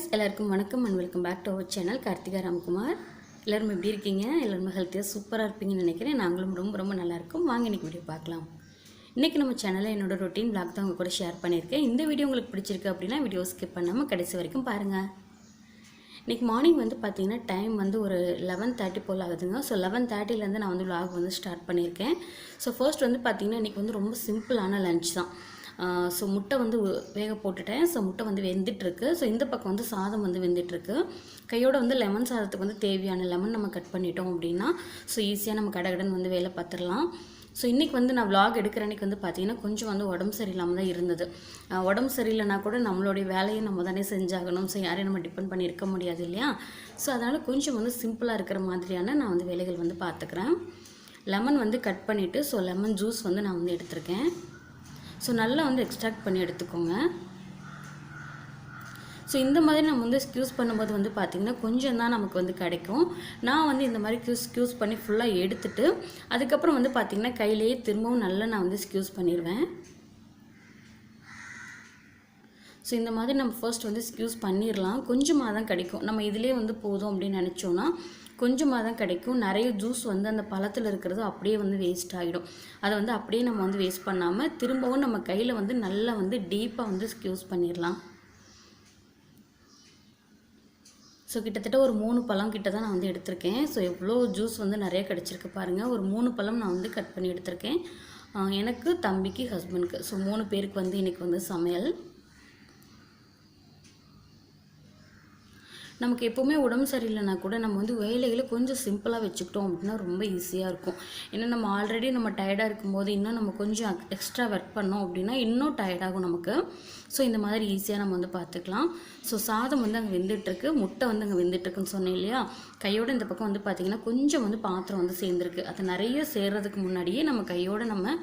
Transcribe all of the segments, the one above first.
Hi எல்லாருக்கும் வணக்கம் and welcome back to our channel Karthika Ramkumar. எல்லோரும் எப்படி இருக்கீங்க? எல்லோருமே ஹெல்த்தியாக சூப்பராக இருப்பீங்கன்னு நினைக்கிறேன். நாங்களும் ரொம்ப ரொம்ப நல்லாயிருக்கும் வாங்க இன்றைக்கி வீடியோ பார்க்கலாம். இன்றைக்கி நம்ம சேனலில் என்னோட ரொட்டீன் பிளாக் தான் உங்கள் கூட ஷேர் பண்ணியிருக்கேன். இந்த வீடியோ உங்களுக்கு பிடிச்சிருக்கு அப்படின்னா வீடியோ ஸ்கிப் பண்ணாமல் கடைசி வரைக்கும் பாருங்கள் இன்றைக்கி மார்னிங் வந்து பார்த்தீங்கன்னா டைம் வந்து ஒரு லெவன் தேர்ட்டி போல் ஆகுதுங்க. ஸோ லெவன் தேர்ட்டிலேருந்து நான் வந்து லாக் வந்து ஸ்டார்ட் பண்ணியிருக்கேன். ஸோ ஃபர்ஸ்ட் வந்து பார்த்தீங்கன்னா இன்றைக்கி வந்து ரொம்ப சிம்பிளான லஞ்ச் தான். ஸோ முட்டை வந்து வேக போட்டுட்டேன். ஸோ முட்டை வந்து வெந்துட்டுருக்கு. ஸோ இந்த பக்கம் வந்து சாதம் வந்து வெந்துட்டுருக்கு. கையோட வந்து லெமன் சாதத்துக்கு வந்து தேவையான லெமன் நம்ம கட் பண்ணிட்டோம் அப்படின்னா ஸோ ஈஸியாக நம்ம கடகடன் வந்து வேலை பார்த்துடலாம். ஸோ இன்றைக்கி வந்து நான் vlog எடுக்கிற அன்றைக்கி வந்து பார்த்தீங்கன்னா கொஞ்சம் வந்து உடம்பு சரியில்லாமல் தான் இருந்தது. உடம்பு சரியில்லைனா கூட நம்மளுடைய வேலையை நம்ம தானே செஞ்சாகணும். ஸோ யாரையும் நம்ம டிபெண்ட் பண்ணி இருக்க முடியாது இல்லையா? ஸோ அதனால் கொஞ்சம் வந்து சிம்பிளாக இருக்கிற மாதிரியான நான் வந்து வேலைகள் வந்து பார்த்துக்கிறேன் லெமன் வந்து கட் பண்ணிவிட்டு ஸோ லெமன் ஜூஸ் வந்து நான் வந்து எடுத்திருக்கேன். ஸோ நல்லா வந்து எக்ஸ்ட்ராக்ட் பண்ணி எடுத்துக்கோங்க. ஸோ இந்த மாதிரி நம்ம வந்து ஸ்க்யூஸ் பண்ணும்போது வந்து பார்த்திங்கன்னா கொஞ்சம் தான் நமக்கு வந்து கிடைக்கும். நான் வந்து இந்த மாதிரி க்யூஸ் ஸ்க்யூஸ் பண்ணி ஃபுல்லாக எடுத்துட்டு அதுக்கப்புறம் வந்து பார்த்திங்கன்னா கையிலேயே திரும்பவும் நல்லா நான் வந்து ஸ்க்யூஸ் பண்ணிடுவேன் ஸோ இந்த மாதிரி நம்ம ஃபர்ஸ்ட் வந்து ஸ்க்யூஸ் பண்ணிடலாம் கொஞ்சமாக தான் கிடைக்கும். நம்ம இதிலே வந்து போதும் அப்படின்னு நினச்சோன்னா கொஞ்சமாக தான் கிடைக்கும். நிறைய ஜூஸ் வந்து அந்த பழத்தில் இருக்கிறது அப்படியே வந்து வேஸ்ட் ஆகிடும் அதை வந்து அப்படியே நம்ம வந்து வேஸ்ட் பண்ணாமல் திரும்பவும் நம்ம கையில் வந்து நல்லா வந்து டீப்பாக வந்து ஸ்க்யூஸ் பண்ணிடலாம் ஸோ கிட்டத்தட்ட ஒரு மூணு பழம் கிட்ட தான் நான் வந்து எடுத்திருக்கேன். ஸோ எவ்வளோ ஜூஸ் வந்து நிறைய கிடச்சிருக்கு பாருங்கள் ஒரு மூணு பழம் நான் வந்து கட் பண்ணி எடுத்திருக்கேன். எனக்கு தம்பிக்கு ஹஸ்பண்ட்க்கு ஸோ மூணு பேருக்கு வந்து இன்றைக்கி வந்து சமையல். நமக்கு எப்போவுமே உடம்பு சரியில்லைனா கூட நம்ம வந்து வேலைகளை கொஞ்சம் சிம்பிளாக வச்சுக்கிட்டோம் அப்படின்னா ரொம்ப ஈஸியாக இருக்கும். ஏன்னா நம்ம ஆல்ரெடி நம்ம டயர்டாக இருக்கும்போது இன்னும் நம்ம கொஞ்சம் எக்ஸ்ட்ரா ஒர்க் பண்ணோம் அப்படின்னா இன்னும் டயர்டாகும் நமக்கு. ஸோ இந்த மாதிரி ஈஸியாக நம்ம வந்து பார்த்துக்கலாம். ஸோ சாதம் வந்து அங்கே வெந்துட்டுருக்கு முட்டை வந்து அங்கே வெந்துட்டுருக்குன்னு சொன்னேன் இல்லையா? கையோட இந்த பக்கம் வந்து பார்த்திங்கன்னா கொஞ்சம் வந்து பாத்திரம் வந்து சேர்ந்துருக்கு. அது நிறைய சேர்றதுக்கு முன்னாடியே நம்ம கையோட நம்ம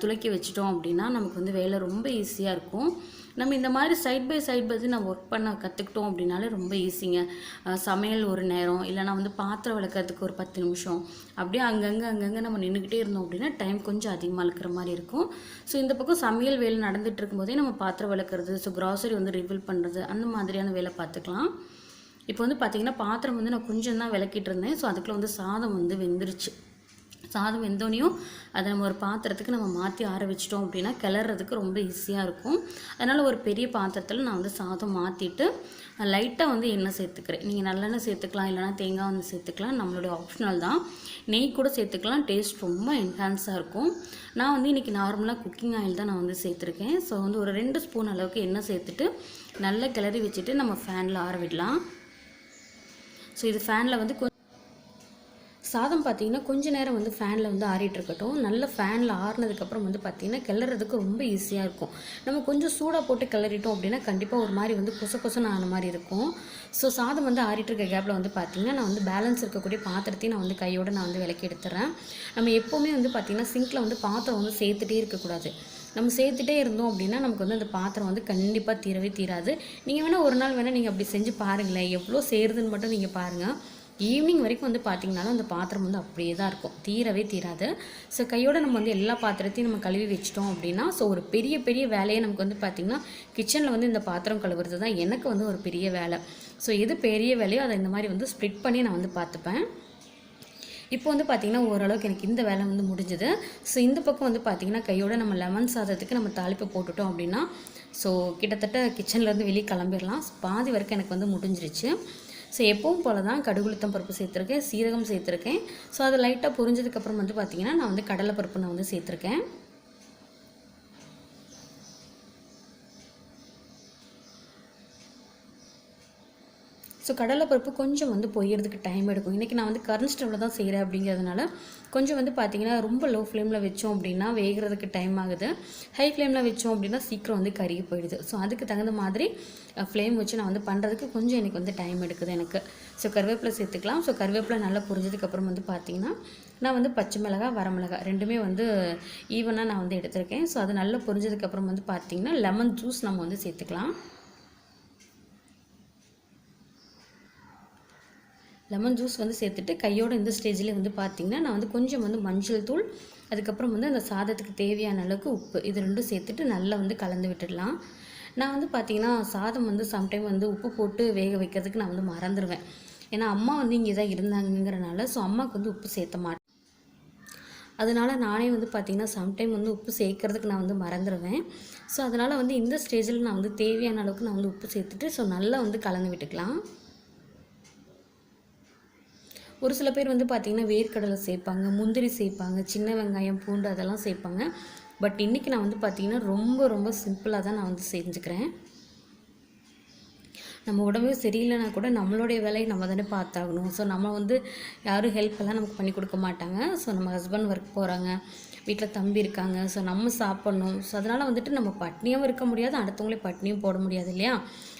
துளக்கி வச்சிட்டோம் அப்படின்னா நமக்கு வந்து வேலை ரொம்ப ஈஸியாக இருக்கும். நம்ம இந்த மாதிரி சைட் பை சைட் பை நம்ம ஒர்க் பண்ண கற்றுக்கிட்டோம் அப்படின்னாலே ரொம்ப ஈஸிங்க சமையல் ஒரு நேரம் இல்லைனா வந்து பாத்திரம் விளக்கிறதுக்கு ஒரு பத்து நிமிஷம். அப்படியே அங்கங்கே அங்கங்கே நம்ம நின்றுக்கிட்டே இருந்தோம் அப்படின்னா டைம் கொஞ்சம் அதிகமாக இருக்கிற மாதிரி இருக்கும். ஸோ இந்த பக்கம் சமையல் வேலை நடந்துட்டு இருக்கும்போதே நம்ம பாத்திரம் விளக்குறது ஸோ க்ராசரி வந்து ரிவீல் பண்ணுறது அந்த மாதிரியான வேலை பார்த்துக்கலாம் இப்போ வந்து பார்த்திங்கன்னா பாத்திரம் வந்து நான் கொஞ்சம் தான் விளக்கிட்டு இருந்தேன். ஸோ அதுக்குள்ளே வந்து சாதம் வந்து வெந்துருச்சு. சாதம் வெந்தோனையும் அதை நம்ம ஒரு பாத்திரத்துக்கு நம்ம மாற்றி ஆற வச்சிட்டோம் அப்படின்னா கிளறதுக்கு ரொம்ப ஈஸியாக இருக்கும். அதனால் ஒரு பெரிய பாத்திரத்தில் நான் வந்து சாதம் மாற்றிட்டு லைட்டாக வந்து எண்ணெய் சேர்த்துக்கிறேன். நீங்கள் நல்லெண்ணெய் சேர்த்துக்கலாம் இல்லைனா தேங்காய் வந்து சேர்த்துக்கலாம். நம்மளுடைய ஆப்ஷனல் தான். நெய் கூட சேர்த்துக்கலாம். டேஸ்ட் ரொம்ப என்ஹான்ஸாக இருக்கும். நான் வந்து இன்றைக்கி நார்மலாக குக்கிங் ஆயில் தான் நான் வந்து சேர்த்துருக்கேன். ஸோ வந்து ஒரு ரெண்டு ஸ்பூன் அளவுக்கு எண்ணெய் சேர்த்துட்டு நல்லா கிளறி வச்சுட்டு நம்ம ஃபேனில் ஆற விடலாம். ஸோ இது ஃபேனில் வந்து கொஞ்சம் சாதம் பார்த்தீங்கன்னா கொஞ்ச நேரம் வந்து ஃபேனில் வந்து ஆறிட்டு இருக்கட்டும். நல்ல ஃபேனில் ஆறுனதுக்கப்புறம் வந்து பார்த்தீங்கன்னா கிளறதுக்கு ரொம்ப ஈஸியாக இருக்கும். நம்ம கொஞ்சம் சூடாக போட்டு கிளறிட்டோம் அப்படின்னா கண்டிப்பாக ஒரு மாதிரி வந்து கொச கொசன்னு ஆன மாதிரி இருக்கும். ஸோ சாதம் வந்து ஆறிட்டு இருக்க கேப்பில் வந்து பார்த்திங்கன்னா நான் வந்து பேலன்ஸ் இருக்கக்கூடிய பாத்திரத்தையும் நான் வந்து கையோட நான் வந்து விலக்கி எடுத்துறேன். நம்ம எப்போவுமே வந்து பார்த்திங்கன்னா சிங்கில் வந்து பாத்திரம் வந்து சேர்த்துட்டே இருக்கக்கூடாது. நம்ம சேர்த்துட்டே இருந்தோம் அப்படின்னா நமக்கு வந்து அந்த பாத்திரம் வந்து கண்டிப்பாக தீரவே தீராது. நீங்கள் வேணால் ஒரு நாள் வேணால் நீங்கள் அப்படி செஞ்சு பாருங்களேன். எவ்வளோ சேருதுன்னு மட்டும் நீங்கள் பாருங்கள் ஈவினிங் வரைக்கும் வந்து பார்த்திங்கனாலும் அந்த பாத்திரம் வந்து அப்படியே தான் இருக்கும். தீரவே தீராது. ஸோ கையோட நம்ம வந்து எல்லா பாத்திரத்தையும் நம்ம கழுவி வச்சிட்டோம் அப்படின்னா ஸோ ஒரு பெரிய பெரிய வேலையை நமக்கு வந்து பார்த்திங்கன்னா கிச்சனில் வந்து இந்த பாத்திரம் கழுவுறது தான் எனக்கு வந்து ஒரு பெரிய வேலை. ஸோ எது பெரிய வேலையோ அதை இந்த மாதிரி வந்து ஸ்ப்ளிட் பண்ணி நான் வந்து பார்த்துப்பேன் இப்போ வந்து பார்த்திங்கன்னா ஓரளவுக்கு எனக்கு இந்த வேலை வந்து முடிஞ்சுது. ஸோ இந்த பக்கம் வந்து பார்த்திங்கன்னா கையோட நம்ம லெமன் சாதத்துக்கு நம்ம தாளிப்பு போட்டுட்டோம் அப்படின்னா ஸோ கிட்டத்தட்ட கிச்சன்லேருந்து வெளியே கிளம்பிடலாம். பாதி வரைக்கும் எனக்கு வந்து முடிஞ்சிருச்சு. ஸோ எப்பவும் போல தான் கடுகுளுத்தம் பருப்பு சேர்த்துருக்கேன் சீரகம் சேர்த்துருக்கேன். ஸோ அது லைட்டாக பொரிஞ்சதுக்கப்புறம் வந்து பார்த்திங்கன்னா நான் வந்து கடலை பருப்பு நான் வந்து சேர்த்துருக்கேன். ஸோ கடலைப்பருப்பு கொஞ்சம் வந்து பொய்யறதுக்கு டைம் எடுக்கும். இன்றைக்கி நான் வந்து கரண்ட் ஸ்டவ்வில் தான் செய்கிறேன் அப்படிங்கிறதுனால கொஞ்சம் வந்து பார்த்திங்கன்னா ரொம்ப லோ ஃப்ளேமில் வச்சோம் அப்படின்னா வேகிறதுக்கு டைம் ஆகுது. ஹை ஃப்ளேமில் வச்சோம் அப்படின்னா சீக்கிரம் வந்து கருகி போயிடுது. ஸோ அதுக்கு தகுந்த மாதிரி ஃப்ளேம் வச்சு நான் வந்து பண்ணுறதுக்கு கொஞ்சம் எனக்கு வந்து டைம் எடுக்குது எனக்கு. ஸோ கருவேப்பிலை சேர்த்துக்கலாம். ஸோ கருவேப்பிலை நல்லா புரிஞ்சதுக்கப்புறம் வந்து பார்த்திங்கன்னா நான் வந்து பச்சை மிளகா வரமிளகா ரெண்டுமே வந்து ஈவனாக நான் வந்து எடுத்திருக்கேன். ஸோ அது நல்லா புரிஞ்சதுக்கப்புறம் வந்து பார்த்திங்கன்னா லெமன் ஜூஸ் நம்ம வந்து சேர்த்துக்கலாம். லெமன் ஜூஸ் வந்து சேர்த்துட்டு கையோட இந்த ஸ்டேஜ்லேயே வந்து பார்த்திங்கன்னா நான் வந்து கொஞ்சம் வந்து மஞ்சள் தூள் அதுக்கப்புறம் வந்து அந்த சாதத்துக்கு தேவையான அளவுக்கு உப்பு இது ரெண்டும் சேர்த்துட்டு நல்லா வந்து கலந்து விட்டுடலாம். நான் வந்து பார்த்திங்கன்னா சாதம் வந்து சம்டைம் வந்து உப்பு போட்டு வேக வைக்கிறதுக்கு நான் வந்து மறந்துடுவேன் ஏன்னா அம்மா வந்து இங்கே தான் இருந்தாங்கங்கிறனால ஸோ அம்மாவுக்கு வந்து உப்பு சேர்த்த மாட்டேன். அதனால நானே வந்து பார்த்திங்கன்னா சம்டைம் வந்து உப்பு சேர்க்கறதுக்கு நான் வந்து மறந்துடுவேன் ஸோ அதனால் வந்து இந்த ஸ்டேஜில் நான் வந்து தேவையான அளவுக்கு நான் வந்து உப்பு சேர்த்துட்டு ஸோ நல்லா வந்து கலந்து விட்டுக்கலாம். ஒரு சில பேர் வந்து பார்த்திங்கன்னா வேர்க்கடலை சேர்ப்பாங்க முந்திரி சேர்ப்பாங்க சின்ன வெங்காயம் பூண்டு அதெல்லாம் சேர்ப்பாங்க. பட் இன்றைக்கி நான் வந்து பார்த்திங்கன்னா ரொம்ப ரொம்ப சிம்பிளாக தான் நான் வந்து செஞ்சுக்கிறேன். நம்ம உடம்பு சரியில்லைனா கூட நம்மளுடைய வேலையை நம்ம தானே பார்த்தாகணும். ஸோ நம்ம வந்து யாரும் ஹெல்ப் எல்லாம் நமக்கு பண்ணி கொடுக்க மாட்டாங்க. ஸோ நம்ம ஹஸ்பண்ட் ஒர்க் போகிறாங்க வீட்டில் தம்பி இருக்காங்க. ஸோ நம்ம சாப்பிட்ணும். ஸோ அதனால் வந்துட்டு நம்ம பட்னியும் இருக்க முடியாது அடுத்தவங்களே பட்னியும் போட முடியாது இல்லையா?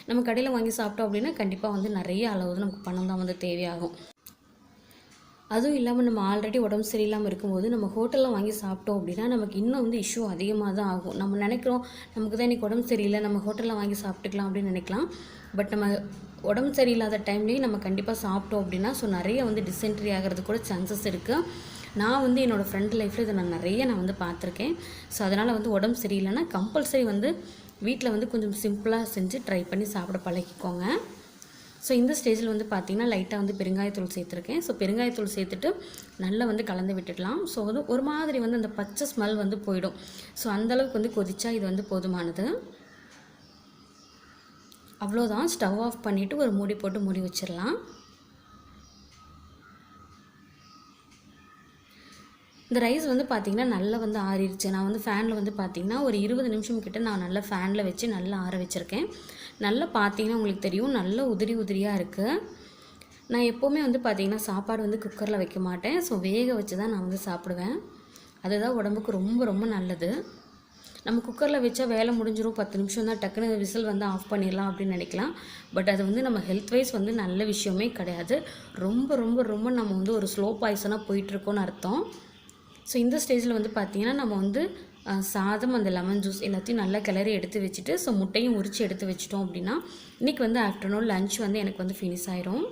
நம்ம கடையில் வாங்கி சாப்பிட்டோம் அப்படின்னா கண்டிப்பாக வந்து நிறைய அளவு நமக்கு பணம் தான் வந்து தேவையாகும். அதுவும் இல்லாமல் நம்ம ஆல்ரெடி உடம்பு சரியில்லாமல் இருக்கும்போது நம்ம ஹோட்டலில் வாங்கி சாப்பிட்டோம் அப்படின்னா நமக்கு இன்னும் வந்து இஷ்யூ அதிகமாக தான் ஆகும். நம்ம நினைக்கிறோம் நமக்கு தான் இன்றைக்கி உடம்பு சரியில்லை நம்ம ஹோட்டலில் வாங்கி சாப்பிட்டுக்கலாம் அப்படின்னு நினைக்கலாம். பட் நம்ம உடம்பு சரியில்லாத டைம்லேயும் நம்ம கண்டிப்பாக சாப்பிட்டோம் அப்படின்னா ஸோ நிறைய வந்து டிசென்ட்ரி ஆகிறது கூட சான்சஸ் இருக்குது நான் வந்து என்னோடய ஃப்ரெண்ட் லைஃப்பில் இதை நான் நிறைய நான் வந்து பார்த்துருக்கேன். ஸோ அதனால் வந்து உடம்பு சரியில்லைன்னா கம்பல்சரி வந்து வீட்டில் வந்து கொஞ்சம் சிம்பிளாக செஞ்சு ட்ரை பண்ணி சாப்பிட பழகிக்கோங்க. ஸோ இந்த ஸ்டேஜில் வந்து பார்த்திங்கன்னா லைட்டாக வந்து பெருங்காயத்தூள் சேர்த்துருக்கேன். ஸோ பெருங்காயத்தூள் சேர்த்துட்டு நல்லா வந்து கலந்து விட்டுடலாம். ஸோ வந்து ஒரு மாதிரி வந்து அந்த பச்சை ஸ்மெல் வந்து போயிடும். ஸோ அந்தளவுக்கு வந்து கொதிச்சா இது வந்து போதுமானது. அவ்வளோதான் ஸ்டவ் ஆஃப் பண்ணிவிட்டு ஒரு மூடி போட்டு மூடி வச்சிடலாம். இந்த ரைஸ் வந்து பார்த்திங்கன்னா நல்லா வந்து ஆறிடுச்சு நான் வந்து ஃபேனில் வந்து பார்த்திங்கன்னா ஒரு இருபது நிமிஷம் கிட்ட நான் நல்லா ஃபேனில் வச்சு நல்லா ஆற வச்சுருக்கேன். நல்லா பார்த்தீங்கன்னா உங்களுக்கு தெரியும் நல்ல உதிரி உதிரியாக இருக்குது நான் எப்போவுமே வந்து பார்த்திங்கன்னா சாப்பாடு வந்து குக்கரில் வைக்க மாட்டேன். ஸோ வேக வச்சு தான் நான் வந்து சாப்பிடுவேன். அதுதான் உடம்புக்கு ரொம்ப ரொம்ப நல்லது. நம்ம குக்கரில் வச்சா வேலை முடிஞ்சிடும் பத்து நிமிஷம் தான் டக்குன்னு விசில் வந்து ஆஃப் பண்ணிடலாம் அப்படின்னு நினைக்கலாம். பட் அது வந்து நம்ம ஹெல்த் வைஸ் வந்து நல்ல விஷயமே கிடையாது. ரொம்ப ரொம்ப ரொம்ப நம்ம வந்து ஒரு ஸ்லோ பாய்சனாக போயிட்டுருக்கோன்னு அர்த்தம். ஸோ இந்த ஸ்டேஜில் வந்து பார்த்திங்கன்னா நம்ம வந்து சாதம் அந்த லெமன் ஜூஸ் எல்லாத்தையும் நல்லா கிளறி எடுத்து வச்சுட்டு ஸோ முட்டையும் உரித்து எடுத்து வச்சிட்டோம் அப்படின்னா இன்றைக்கி வந்து ஆஃப்டர்நூன் லன்ச் வந்து எனக்கு வந்து ஃபினிஷ் ஆயிரும்.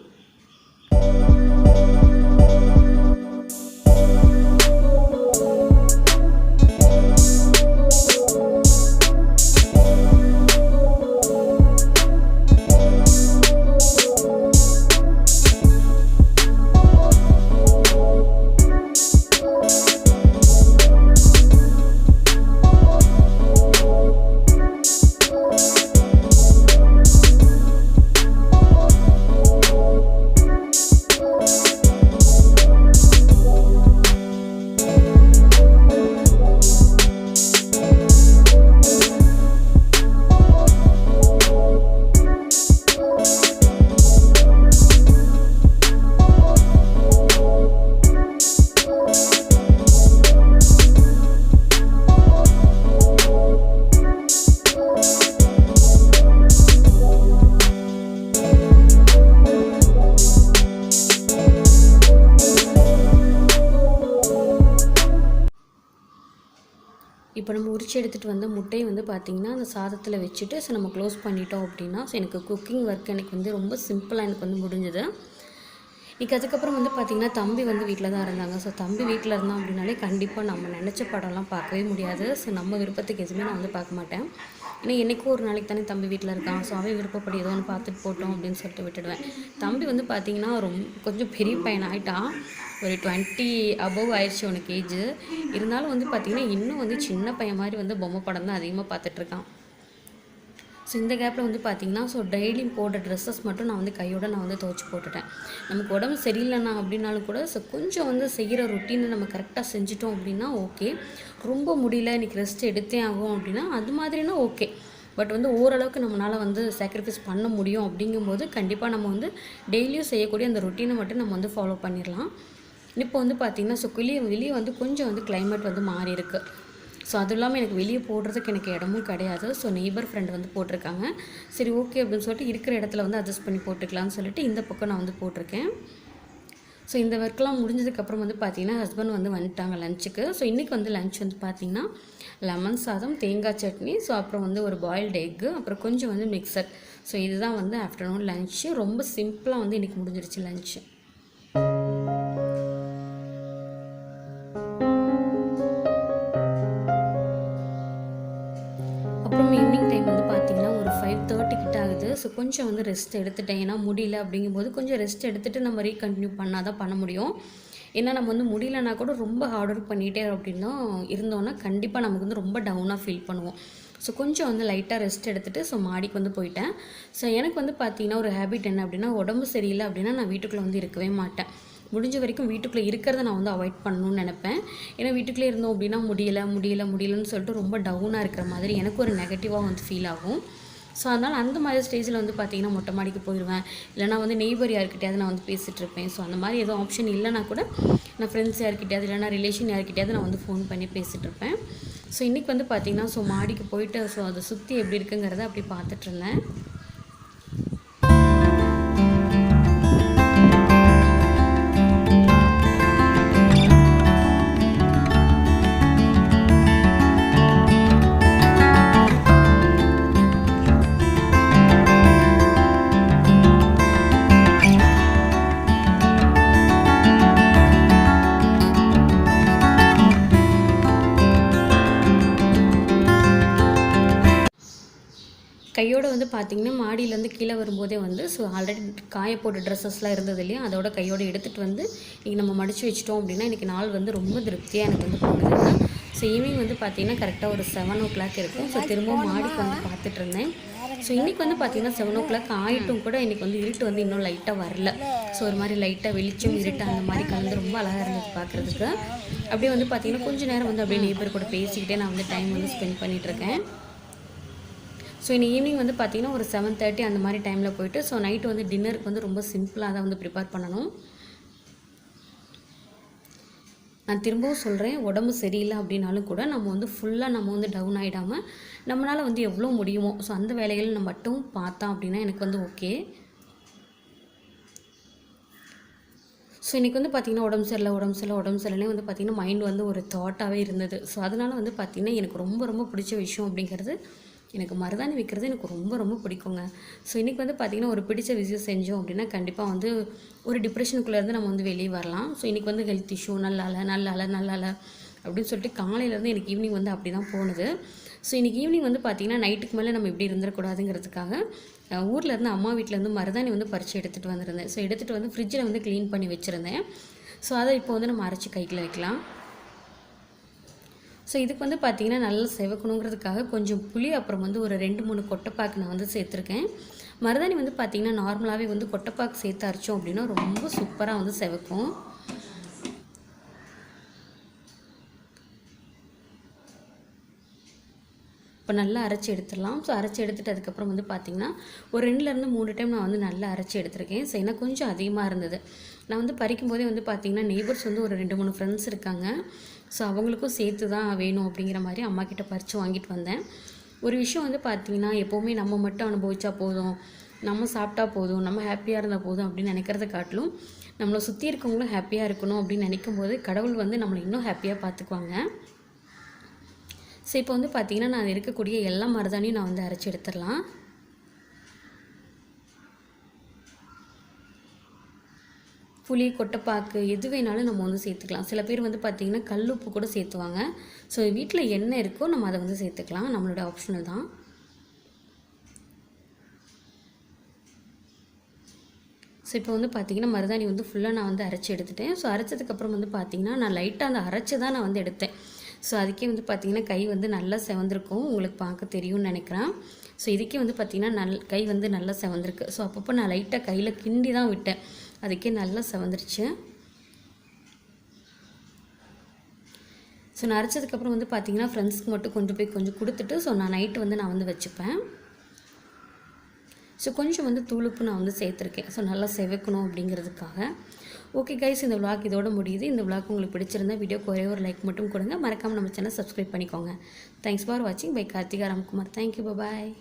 இப்போ நம்ம உரிச்சு எடுத்துகிட்டு வந்த முட்டையை வந்து பார்த்திங்கன்னா அந்த சாதத்தில் வச்சுட்டு ஸோ நம்ம க்ளோஸ் பண்ணிட்டோம் அப்படின்னா ஸோ எனக்கு குக்கிங் ஒர்க் எனக்கு வந்து ரொம்ப சிம்பிளாக எனக்கு வந்து முடிஞ்சது. இன்றைக்கி அதுக்கப்புறம் வந்து பார்த்திங்கன்னா தம்பி வந்து வீட்டில் தான் இருந்தாங்க. ஸோ தம்பி வீட்டில் இருந்தான் அப்படின்னாலே கண்டிப்பாக நம்ம நினச்ச படம்லாம் பார்க்கவே முடியாது. ஸோ நம்ம விருப்பத்துக்கு எதுவுமே நான் வந்து பார்க்க மாட்டேன். ஏன்னா என்றைக்கும் ஒரு நாளைக்கு தானே தம்பி வீட்டில் இருக்கான். ஸோ அவன் விருப்பப்படி ஏதோ ஒன்று பார்த்துட்டு போட்டோம் அப்படின்னு சொல்லிட்டு விட்டுடுவேன். தம்பி வந்து பார்த்திங்கன்னா ரொம்ப கொஞ்சம் பெரிய பையன் ஆகிட்டான் ஒரு டுவெண்ட்டி அபவ் ஆயிடுச்சு உனக்கு ஏஜ் இருந்தாலும் வந்து பார்த்திங்கன்னா இன்னும் வந்து சின்ன பையன் மாதிரி வந்து பொம்மை படம் தான் அதிகமாக பார்த்துட்ருக்கான். ஸோ இந்த கேப்பில் வந்து பார்த்தீங்கன்னா ஸோ டெய்லியும் போடுற ட்ரெஸ்ஸஸ் மட்டும் நான் வந்து கையோட நான் வந்து துவைச்சி போட்டுட்டேன். நமக்கு உடம்பு சரியில்லைண்ணா அப்படின்னாலும் கூட ஸோ கொஞ்சம் வந்து செய்கிற ருட்டீனை நம்ம கரெக்டாக செஞ்சிட்டோம் அப்படின்னா ஓகே ரொம்ப முடியல இன்றைக்கி ரெஸ்ட் எடுத்தே ஆகும் அப்படின்னா அது மாதிரினா ஓகே பட் வந்து ஓரளவுக்கு நம்மளால் வந்து சாக்ரிஃபைஸ் பண்ண முடியும் அப்படிங்கும்போது கண்டிப்பாக நம்ம வந்து டெய்லியும் செய்யக்கூடிய அந்த ரொட்டீனை மட்டும் நம்ம வந்து ஃபாலோ பண்ணிடலாம். இப்போ வந்து பார்த்திங்கன்னா ஸோ வெளியே வெளியே வந்து கொஞ்சம் வந்து கிளைமேட் வந்து மாறியிருக்கு. ஸோ அதுவும் இல்லாமல் எனக்கு வெளியே போடுறதுக்கு எனக்கு இடமும் கிடையாது. ஸோ நெய்பர் ஃப்ரெண்ட் வந்து போட்டிருக்காங்க. சரி ஓகே அப்படின்னு சொல்லிட்டு இருக்கிற இடத்துல வந்து அட்ஜஸ்ட் பண்ணி போட்டுக்கலாம்னு சொல்லிட்டு இந்த பக்கம் நான் வந்து போட்டிருக்கேன். ஸோ இந்த ஒர்க்லாம் முடிஞ்சதுக்கப்புறம் வந்து பார்த்திங்கன்னா ஹஸ்பண்ட் வந்து வந்துட்டாங்க லஞ்சுக்கு ஸோ இன்றைக்கி வந்து லஞ்ச் வந்து பார்த்திங்கன்னா லெமன் சாதம் தேங்காய் சட்னி ஸோ அப்புறம் வந்து ஒரு பாயில்டு எக்கு அப்புறம் கொஞ்சம் வந்து மிக்சர் ஸோ இதுதான் வந்து ஆஃப்டர்நூன் லஞ்சு ரொம்ப சிம்பிளாக வந்து இன்றைக்கி முடிஞ்சிருச்சு லஞ்சு கொஞ்சம் வந்து ரெஸ்ட் எடுத்துட்டேன். ஏன்னா முடியல அப்படிங்கும்போது கொஞ்சம் ரெஸ்ட் எடுத்துகிட்டு நம்ம ரீகண்டினியூ பண்ணால் தான் பண்ண முடியும். ஏன்னா நம்ம வந்து முடியலனா கூட ரொம்ப ஹார்ட் ஒர்க் பண்ணிகிட்டே அப்படின்னா இருந்தோன்னா கண்டிப்பாக நமக்கு வந்து ரொம்ப டவுனாக ஃபீல் பண்ணுவோம். ஸோ கொஞ்சம் வந்து லைட்டாக ரெஸ்ட் எடுத்துகிட்டு ஸோ மாடிக்கு வந்து போயிட்டேன். ஸோ எனக்கு வந்து பார்த்தீங்கன்னா ஒரு ஹேபிட் என்ன அப்படின்னா உடம்பு சரியில்லை அப்படின்னா நான் வீட்டுக்குள்ளே வந்து இருக்கவே மாட்டேன். முடிஞ்ச வரைக்கும் வீட்டுக்குள்ளே இருக்கிறத நான் வந்து அவாய்ட் பண்ணணும்னு நினைப்பேன். ஏன்னா வீட்டுக்குள்ளே இருந்தோம் அப்படின்னா முடியலை முடியலை முடியலன்னு சொல்லிட்டு ரொம்ப டவுனாக இருக்கிற மாதிரி எனக்கு ஒரு நெகட்டிவாக வந்து ஃபீல் ஆகும். ஸோ அதனால் அந்த மாதிரி ஸ்டேஜில் வந்து பார்த்தீங்கன்னா மொட்டை மாடிக்கு போயிடுவேன் இல்லைனா வந்து நெய்பர் யார்கிட்டயாவது நான் வந்து பேசிகிட்டு இருப்பேன். ஸோ அந்த மாதிரி எதுவும் ஆப்ஷன் இல்லைனா கூட நான் ஃப்ரெண்ட்ஸ் யார்கிட்டயாவது இல்லைனா ரிலேஷன் யார்கிட்டயாவது நான் வந்து ஃபோன் பண்ணி பேசிகிட்டு இருப்பேன். ஸோ இன்றைக்கி வந்து பார்த்திங்கன்னா ஸோ மாடிக்கு போயிட்டு ஸோ அதை சுற்றி எப்படி இருக்குங்கிறத அப்படி பார்த்துட்ருந்தேன் கையோட வந்து பார்த்தீங்கன்னா மாடியிலேருந்து கீழே வரும்போதே வந்து ஸோ ஆல்ரெடி காய போட்ட ட்ரெஸ்ஸஸ்லாம் இருந்தது இல்லையா? அதோட கையோட எடுத்துகிட்டு வந்து இன்றைக்கி நம்ம மடித்து வச்சிட்டோம் அப்படின்னா இன்றைக்கி நாள் வந்து ரொம்ப திருப்தியாக எனக்கு வந்து போகுது. ஸோ ஈவினிங் வந்து பார்த்தீங்கன்னா கரெக்டாக ஒரு செவன் ஓ கிளாக் இருக்கும். ஸோ திரும்பவும் மாடிக்கு வந்து பார்த்துட்டு இருந்தேன் ஸோ இன்றைக்கி வந்து பார்த்தீங்கன்னா செவன் ஓ கிளாக் ஆகிட்டும் கூட இன்றைக்கி வந்து இருட்டு வந்து இன்னும் லைட்டாக வரல. ஸோ ஒரு மாதிரி லைட்டாக வெளிச்சம் இருட்டு அந்த மாதிரி கலந்து ரொம்ப அழகாக இருந்தது பார்க்குறதுக்கு அப்படியே வந்து பார்த்தீங்கன்னா கொஞ்சம் நேரம் வந்து அப்படியே நேபர் கூட பேசிக்கிட்டே நான் வந்து டைம் வந்து ஸ்பெண்ட் பண்ணிகிட்ருக்கேன் ஸோ இன்னைக்கு ஈவினிங் வந்து பார்த்தீங்கன்னா ஒரு செவன் தேர்ட்டி அந்த மாதிரி டைமில் போயிட்டு ஸோ நைட்டு வந்து டின்னருக்கு வந்து ரொம்ப சிம்பிளாக தான் வந்து ப்ரிப்பேர் பண்ணணும். நான் திரும்பவும் சொல்கிறேன் உடம்பு சரியில்லை அப்படின்னாலும் கூட நம்ம வந்து ஃபுல்லாக நம்ம வந்து டவுன் ஆகிடாமல் நம்மளால் வந்து எவ்வளோ முடியுமோ ஸோ அந்த வேலைகள் நம்ம மட்டும் பார்த்தோம் அப்படின்னா எனக்கு வந்து ஓகே ஸோ இன்றைக்கி வந்து பார்த்திங்கன்னா உடம்பு சரியில்லை உடம்பு சரியில்லை உடம்பு சரியில்லை வந்து பார்த்திங்கன்னா மைண்ட் வந்து ஒரு தாட்டாகவே இருந்தது. ஸோ அதனால் வந்து பார்த்திங்கன்னா எனக்கு ரொம்ப ரொம்ப பிடிச்ச விஷயம் அப்படிங்கிறது எனக்கு மருதாணி வைக்கிறது எனக்கு ரொம்ப ரொம்ப பிடிக்குங்க. ஸோ இன்றைக்கி வந்து பார்த்திங்கன்னா ஒரு பிடிச்ச விஷயம் செஞ்சோம் அப்படின்னா கண்டிப்பாக வந்து ஒரு டிப்ரெஷனுக்குள்ளேருந்து நம்ம வந்து வெளியே வரலாம். ஸோ இன்றைக்கி வந்து ஹெல்த் இஷ்யூ நல்லால நல்லால நல்லால அப்படின்னு சொல்லிட்டு காலையிலேருந்து எனக்கு ஈவினிங் வந்து அப்படி தான் போனது. ஸோ இன்றைக்கி ஈவினிங் வந்து பார்த்திங்கன்னா நைட்டுக்கு மேலே நம்ம இப்படி இருந்துடக்கூடாதுங்கிறதுக்காக ஊர்லேருந்து அம்மா வீட்டிலேருந்து மருதாணி வந்து பறித்து எடுத்துகிட்டு வந்திருந்தேன். ஸோ எடுத்துகிட்டு வந்து ஃப்ரிட்ஜில் வந்து க்ளீன் பண்ணி வச்சுருந்தேன். ஸோ அதை இப்போ வந்து நம்ம அரைச்சி கைக்கில் வைக்கலாம். ஸோ இதுக்கு வந்து பார்த்திங்கன்னா நல்லா செவக்கணுங்கிறதுக்காக கொஞ்சம் புளி அப்புறம் வந்து ஒரு ரெண்டு மூணு கொட்டைப்பாக்கு நான் வந்து சேர்த்துருக்கேன். மருதாணி வந்து பார்த்திங்கன்னா நார்மலாகவே வந்து கொட்டைப்பாக்கு சேர்த்து அரைச்சோம் அப்படின்னா ரொம்ப சூப்பராக வந்து செவக்கும். இப்போ நல்லா அரைச்சி எடுத்துடலாம். ஸோ அரைச்சி எடுத்துட்டு அதுக்கப்புறம் வந்து பார்த்திங்கன்னா ஒரு ரெண்டுலேருந்து மூணு டைம் நான் வந்து நல்லா அரைச்சி எடுத்திருக்கேன். ஸோ ஏன்னா கொஞ்சம் அதிகமாக இருந்தது. நான் வந்து பறிக்கும் போதே வந்து பார்த்திங்கன்னா நெய்பர்ஸ் வந்து ஒரு ரெண்டு மூணு ஃப்ரெண்ட்ஸ் இருக்காங்க. ஸோ அவங்களுக்கும் சேர்த்து தான் வேணும் அப்படிங்கிற மாதிரி அம்மா கிட்ட பறித்து வாங்கிட்டு வந்தேன். ஒரு விஷயம் வந்து பார்த்திங்கன்னா எப்போவுமே நம்ம மட்டும் அனுபவிச்சா போதும். நம்ம சாப்பிட்டா போதும். நம்ம ஹாப்பியாக இருந்தால் போதும் அப்படின்னு நினைக்கிறத காட்டிலும் நம்மளை சுற்றி இருக்கவங்களும் ஹாப்பியாக இருக்கணும் அப்படின்னு நினைக்கும் போது கடவுள் வந்து நம்மளை இன்னும் ஹாப்பியாக பார்த்துக்குவாங்க ஸோ இப்போ வந்து பார்த்திங்கன்னா நான் இருக்கக்கூடிய எல்லா மருதாணியும் நான் வந்து அரைச்சி எடுத்துடலாம். புளி கொட்டைப்பாக்கு எது வேணாலும் நம்ம வந்து சேர்த்துக்கலாம். சில பேர் வந்து பார்த்திங்கன்னா கல் உப்பு கூட சேர்த்துவாங்க. ஸோ வீட்டில் என்ன இருக்கோ நம்ம அதை வந்து சேர்த்துக்கலாம். நம்மளோட ஆப்ஷனல் தான். ஸோ இப்போ வந்து பார்த்திங்கன்னா மருதாணி வந்து ஃபுல்லாக நான் வந்து அரைச்சி எடுத்துட்டேன். ஸோ அரைச்சதுக்கப்புறம் வந்து பார்த்திங்கன்னா நான் லைட்டாக அந்த அரைச்சி தான் நான் வந்து எடுத்தேன். ஸோ அதுக்கே வந்து பார்த்திங்கன்னா கை வந்து நல்லா செவந்திருக்கும். உங்களுக்கு பார்க்க தெரியும்னு நினைக்கிறேன். ஸோ இதுக்கே வந்து பார்த்திங்கன்னா நல் கை வந்து நல்லா செவந்திருக்கு. ஸோ அப்பப்போ நான் லைட்டாக கையில் கிண்டி தான் விட்டேன். அதுக்கே நல்லா செவந்துருச்சு. ஸோ நான் அரைச்சதுக்கப்புறம் வந்து பார்த்திங்கன்னா ஃப்ரெண்ட்ஸ்க்கு மட்டும் கொண்டு போய் கொஞ்சம் கொடுத்துட்டு ஸோ நான் நைட்டு வந்து நான் வந்து வச்சுப்பேன். ஸோ கொஞ்சம் வந்து தூளுப்பு நான் வந்து சேர்த்துருக்கேன். ஸோ நல்லா செவக்கணும் அப்படிங்கிறதுக்காக. ஓகே கைஸ் இந்த விளாக் இதோட முடியுது. இந்த விளாக் உங்களுக்கு பிடிச்சிருந்தா வீடியோ ஒரே ஒரு லைக் மட்டும் கொடுங்க. மறக்காமல் நம்ம சேனல் சப்ஸ்கிரைப் பண்ணிக்கோங்க. தேங்க்ஸ் ஃபார் வாட்சிங் bye Karthika Ramkumar thank you bye